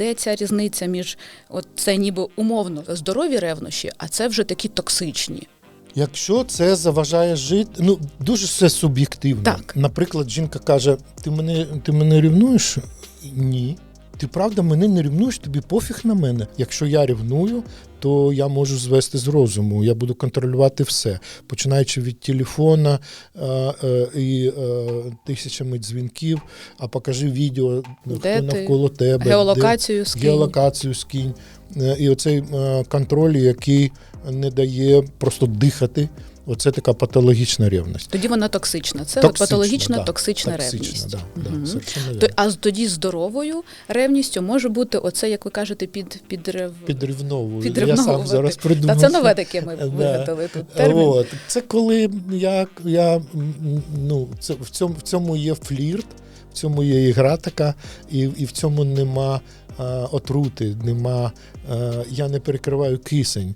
де ця різниця між от це ніби умовно здорові ревнощі, а це вже такі токсичні. Якщо це заважає жити, ну дуже все суб'єктивно. Так. Наприклад, жінка каже: Ти мене, ти мене рівнуєш? Ні. Ти правда мене не рівнуєш, тобі пофіг на мене. Якщо я рівную, то я можу звести з розуму. Я буду контролювати все, починаючи від телефона е, е, і е, тисячами дзвінків. А покажи відео, Де хто ти? навколо тебе, де- Геолокацію скинь. геолокацію скинь. Е, І оцей е, контроль, який не дає просто дихати. Оце така патологічна ревність. Тоді вона токсична. Це от патологічна да, токсична, токсична, ревність. Да, да, То, а тоді здоровою ревністю може бути оце, як ви кажете, під підрив... Підрівновую. Я сам зараз Та придумав. це нове таке ми Да. вигадали тут термін. От. Це коли я, я ну, це, в, цьому, в цьому є флірт, в цьому є ігра така, і, і в цьому нема а, отрути, нема, а, я не перекриваю кисень.